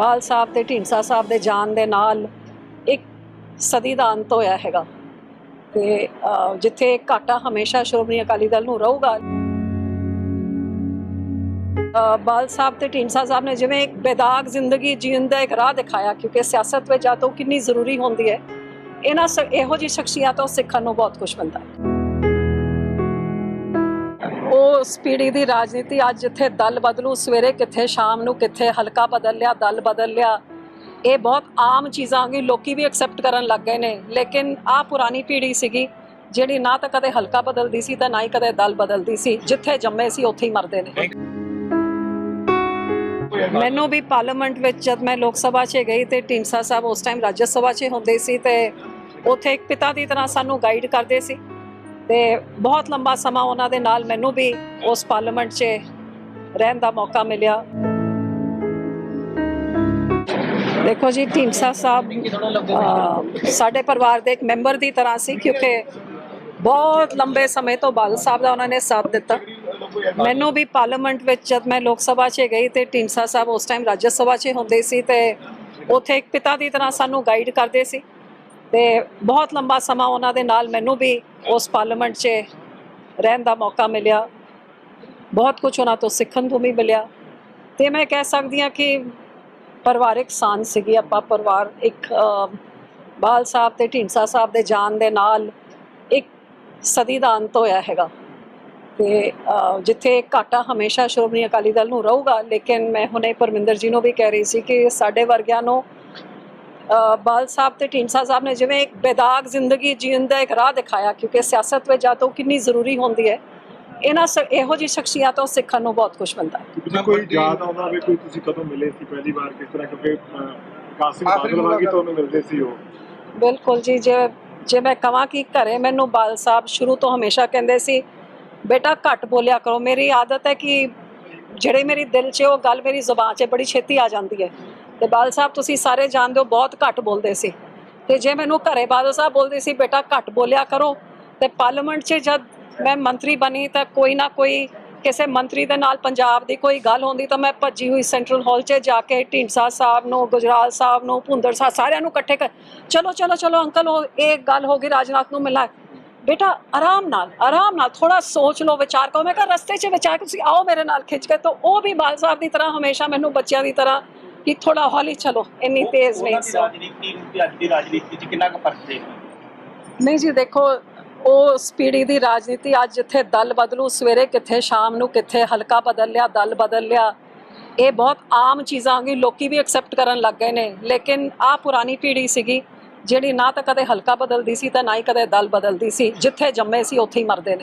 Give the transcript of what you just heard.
ਬਾਲ ਸਾਹਿਬ ਤੇ ਢੀਂਡਸਾ ਸਾਹਿਬ ਦੇ ਜਾਣ ਦੇ ਨਾਲ ਇੱਕ ਸਦੀ ਦਾ ਅੰਤ ਹੋਇਆ ਹੈਗਾ। ਤੇ ਜਿੱਥੇ ਘਾਟਾ ਹਮੇਸ਼ਾ ਸ਼੍ਰੋਮਣੀ ਅਕਾਲੀ ਦਲ ਨੂੰ ਰਹੂਗਾ। ਬਾਲ ਸਾਹਿਬ ਤੇ ਢੀਂਡਸਾ ਸਾਹਿਬ ਨੇ ਜਿਵੇਂ ਇੱਕ ਬੇਦਾਗ ਜ਼ਿੰਦਗੀ ਜੀਣ ਦਾ ਇੱਕ ਰਾਹ ਦਿਖਾਇਆ, ਕਿਉਂਕਿ ਸਿਆਸਤ ਵਿੱਚ ਜਾ ਤੋਂ ਕਿੰਨੀ ਜ਼ਰੂਰੀ ਹੁੰਦੀ ਹੈ। ਇਹਨਾਂ ਸ- ਇਹੋ ਜਿਹੀ ਸ਼ਖਸੀਅਤਾਂ ਤੋਂ ਸਿੱਖਣ ਨੂੰ ਬਹੁਤ ਕੁਝ ਮਿਲਦਾ ਹੈ। ਉਸ ਸਪੀਡੀ ਦੀ ਰਾਜਨੀਤੀ ਅੱਜ ਜਿੱਥੇ ਦਲ ਬਦਲੂ, ਸਵੇਰੇ ਕਿੱਥੇ, ਸ਼ਾਮ ਨੂੰ ਕਿੱਥੇ, ਹਲਕਾ ਬਦਲ ਲਿਆ, ਦਲ ਬਦਲ ਲਿਆ। ਇਹ ਬਹੁਤ ਆਮ ਚੀਜ਼ਾਂ ਗਈ ਲੋਕੀ ਵੀ ਐਕਸੈਪਟ ਕਰਨ ਲੱਗ ਗਏ ਨੇ। ਲੇਕਿਨ ਆ ਪੁਰਾਣੀ ਪੀੜ੍ਹੀ ਸੀਗੀ, ਜਿਹੜੀ ਨਾ ਤਾਂ ਕਦੇ ਹਲਕਾ ਬਦਲਦੀ ਸੀ ਤਾਂ ਨਾ ਹੀ ਕਦੇ ਦਲ ਬਦਲਦੀ ਸੀ, ਜਿੱਥੇ ਜੰਮੇ ਸੀ, ਉੱਥੇ ਹੀ ਮਰਦੇ ਨੇ। ਮੈਨੂੰ ਵੀ ਪਾਰਲੀਮੈਂਟ ਵਿੱਚ ਜਦ ਮੈਂ ਲੋਕ ਸਭਾ 'ਚ ਗਈ ਤੇ ਢੀਂਡਸਾ ਸਾਹਿਬ ਉਸ ਟਾਈਮ ਰਾਜ ਸਭਾ 'ਚ ਹੁੰਦੇ ਸੀ ਤੇ ਉੱਥੇ ਇੱਕ ਪਿਤਾ ਦੀ ਤਰ੍ਹਾਂ ਸਾਨੂੰ ਗਾਈਡ ਕਰਦੇ ਸੀ। ਤੇ ਬਹੁਤ ਲੰਬਾ ਸਮਾਂ ਉਹਨਾਂ ਦੇ ਨਾਲ ਮੈਨੂੰ ਵੀ ਉਸ ਪਾਰਲੀਮੈਂਟ 'ਚ ਰਹਿਣ ਦਾ ਮੌਕਾ ਮਿਲਿਆ। ਦੇਖੋ ਜੀ, ਢੀਂਡਸਾ ਸਾਹਿਬ ਸਾਡੇ ਪਰਿਵਾਰ ਦੇ ਇੱਕ ਮੈਂਬਰ ਦੀ ਤਰ੍ਹਾਂ ਸੀ ਕਿਉਂਕਿ ਬਹੁਤ ਲੰਬੇ ਸਮੇਂ ਤੋਂ ਬਾਦਲ ਸਾਹਿਬ ਦਾ ਉਹਨਾਂ ਨੇ ਸਾਥ ਦਿੱਤਾ। ਮੈਨੂੰ ਵੀ ਪਾਰਲੀਮੈਂਟ ਵਿੱਚ ਜਦ ਮੈਂ ਲੋਕ ਸਭਾ 'ਚ ਗਈ ਤੇ ਢੀਂਡਸਾ ਸਾਹਿਬ ਉਸ ਟਾਈਮ ਰਾਜ ਸਭਾ 'ਚ ਹੁੰਦੇ ਸੀ ਤੇ ਉੱਥੇ ਇੱਕ ਪਿਤਾ ਦੀ ਤਰ੍ਹਾਂ ਸਾਨੂੰ ਗਾਈਡ ਕਰਦੇ ਸੀ। ਤੇ ਬਹੁਤ ਲੰਬਾ ਸਮਾਂ ਉਹਨਾਂ ਦੇ ਨਾਲ ਮੈਨੂੰ ਵੀ ਉਸ ਪਾਰਲੀਮੈਂਟ 'ਚ ਰਹਿਣ ਦਾ ਮੌਕਾ ਮਿਲਿਆ। ਬਹੁਤ ਕੁਝ ਉਹਨਾਂ ਤੋਂ ਸਿੱਖਣ ਨੂੰ ਵੀ ਮਿਲਿਆ। ਤੇ ਮੈਂ ਕਹਿ ਸਕਦੀ ਹਾਂ ਕਿ ਪਰਿਵਾਰਿਕ ਸਾਂਝ ਸੀਗੀ। ਆਪਾਂ ਪਰਿਵਾਰ ਇੱਕ ਬਾਲ ਸਾਹਿਬ ਤੇ ਢੀਂਡਸਾ ਸਾਹਿਬ ਦੇ ਜਾਣ ਦੇ ਨਾਲ ਇੱਕ ਸਦੀ ਦਾ ਅੰਤ ਹੋਇਆ ਹੈਗਾ। ਤੇ ਜਿੱਥੇ ਘਾਟਾ ਹਮੇਸ਼ਾ ਸ਼੍ਰੋਮਣੀ ਅਕਾਲੀ ਦਲ ਨੂੰ ਰਹੂਗਾ, ਲੇਕਿਨ ਮੈਂ ਹੁਣੇ ਪਰਮਿੰਦਰ ਜੀ ਨੂੰ ਵੀ ਕਹਿ ਰਹੀ ਸੀ ਕਿ ਸਾਡੇ ਵਰਗਿਆਂ ਨੂੰ ਬਾਲ ਸਾਹਿਬ ਤੇ ਢੀਂਡਸਾ ਸਾਹਿਬ ਨੇ ਜਿਵੇਂ ਇੱਕ ਬੇਦਾਗ ਜ਼ਿੰਦਗੀ ਜੀਣ ਦਾ ਇੱਕ ਰਾਹ ਦਿਖਾਇਆ ਕਿਉਂਕਿ ਸਿਆਸਤ ਵਿੱਚ ਜਾ ਤੋਂ ਕਿੰਨੀ ਜ਼ਰੂਰੀ ਹੁੰਦੀ ਹੈ ਇਹਨਾਂ ਇਹੋ ਜਿਹੀ ਸ਼ਖਸੀਅਤਾਂ ਤੋਂ ਸਿੱਖਣ ਨੂੰ ਬਹੁਤ ਕੁਝ ਮਿਲਦਾ ਹੈ। ਕੋਈ ਯਾਦ ਆਉਂਦਾ ਹੋਵੇ ਕੋਈ ਤੁਸੀਂ ਕਦੋਂ ਮਿਲੇ ਸੀ ਪਹਿਲੀ ਵਾਰ ਕਿਸ ਤਰ੍ਹਾਂ ਕਿਉਂਕਿ ਕਾਸਿਮ ਬਾਦਲ ਵਾਂਗੀ। ਤੁਹਾਨੂੰ ਮਿਲਦੇ ਸੀ ਉਹ। ਬਿਲਕੁਲ ਜੀ ਜੇ ਜੇ ਮੈਂ ਕਹਾਂ ਕਿ ਘਰੇ ਮੈਨੂੰ ਬਾਲ ਸਾਹਿਬ ਸ਼ੁਰੂ ਤੋਂ ਹਮੇਸ਼ਾ ਕਹਿੰਦੇ ਸੀ ਬੇਟਾ ਘੱਟ ਬੋਲਿਆ ਕਰੋ। ਮੇਰੀ ਆਦਤ ਹੈ ਕਿ ਜਿਹੜੇ ਮੇਰੀ ਦਿਲ 'ਚ ਉਹ ਗੱਲ ਮੇਰੀ ਜ਼ੁਬਾਨ 'ਚ ਬੜੀ ਛੇਤੀ ਆ ਜਾਂਦੀ ਹੈ। ਤੇ ਬਾਲ ਸਾਹਿਬ, ਤੁਸੀਂ ਸਾਰੇ ਜਾਣਦੇ ਹੋ ਬਹੁਤ ਘੱਟ ਬੋਲਦੇ ਸੀ। ਤੇ ਜੇ ਮੈਨੂੰ ਘਰੇ ਬਾਦਲ ਸਾਹਿਬ ਬੋਲਦੇ ਸੀ, ਬੇਟਾ ਘੱਟ ਬੋਲਿਆ ਕਰੋ। ਤੇ ਪਾਰਲੀਮੈਂਟ 'ਚ ਜਦ ਮੈਂ ਮੰਤਰੀ ਬਣੀ ਤਾਂ ਕੋਈ ਨਾ ਕੋਈ ਕਿਸੇ ਮੰਤਰੀ ਦੇ ਨਾਲ ਪੰਜਾਬ ਦੀ ਕੋਈ ਗੱਲ ਹੁੰਦੀ ਤਾਂ ਮੈਂ ਭੱਜੀ ਹੋਈ ਸੈਂਟਰਲ ਹਾਲ 'ਚ ਜਾ ਕੇ ਢੀਂਡਸਾ ਸਾਹਿਬ ਨੂੰ ਗੁਜਰਾਲ ਸਾਹਿਬ ਨੂੰ, ਭੁੰਦਰ ਸਾਹਿਬ ਸਾਰਿਆਂ ਨੂੰ ਇਕੱਠੇ ਕਰ ਚਲੋ ਚਲੋ ਚਲੋ ਅੰਕਲ, ਉਹ ਇਹ ਗੱਲ ਹੋ ਗਈ, ਰਾਜਨਾਥ ਨੂੰ ਮਿਲਾ। ਬੇਟਾ, ਆਰਾਮ ਨਾਲ ਆਰਾਮ ਨਾਲ ਥੋੜਾ ਸੋਚ ਲਓ, ਵਿਚਾਰ ਕਰੋ। ਮੈਂ ਕਿਹਾ, ਰਸਤੇ 'ਚ ਵਿਚਾਰ ਤੁਸੀਂ ਆਓ ਮੇਰੇ ਨਾਲ ਖਿੱਚ ਕੇ। ਤਾਂ ਉਹ ਵੀ ਬਾਲ ਸਾਹਿਬ ਦੀ ਤਰ੍ਹਾਂ ਹਮੇਸ਼ਾ ਮੈਨੂੰ ਬੱਚਿਆਂ ਦੀ ਤਰ੍ਹਾਂ ਕਿ ਥੋੜਾ ਹੌਲੀ ਚਲੋ ਇੰਨੀ ਤੇਜ਼ ਨਹੀਂ ਉਹਨਾਂ ਦੀ ਰਾਜਨੀਤੀ ਤੇ ਅੱਜ ਦੀ ਰਾਜਨੀਤੀ 'ਚ ਕਿੰਨਾ ਕੁ ਫ਼ਰਕ ਦੇਖਦੇ ਨਹੀਂ ਜੀ ਦੇਖੋ ਉਹ ਸਪੀਡੀ ਦੀ ਰਾਜਨੀਤੀ ਅੱਜ ਜਿੱਥੇ ਦਲ ਬਦਲੂ ਸਵੇਰੇ ਕਿੱਥੇ ਸ਼ਾਮ ਨੂੰ ਕਿੱਥੇ ਹਲਕਾ ਬਦਲ ਲਿਆ ਦਲ ਬਦਲ ਲਿਆ। ਇਹ ਬਹੁਤ ਆਮ ਚੀਜ਼ਾਂ ਕਿ ਲੋਕੀ ਵੀ ਐਕਸੈਪਟ ਕਰਨ ਲੱਗ ਗਏ ਨੇ। ਲੇਕਿਨ ਆ ਪੁਰਾਣੀ ਪੀੜ੍ਹੀ ਸੀਗੀ ਜਿਹੜੀ ਨਾ ਤਾਂ ਕਦੇ ਹਲਕਾ ਬਦਲਦੀ ਸੀ ਤਾਂ ਨਾ ਹੀ ਕਦੇ ਦਲ ਬਦਲਦੀ ਸੀ ਜਿੱਥੇ ਜੰਮੇ ਸੀ ਉੱਥੇ ਹੀ ਮਰਦੇ ਨੇ।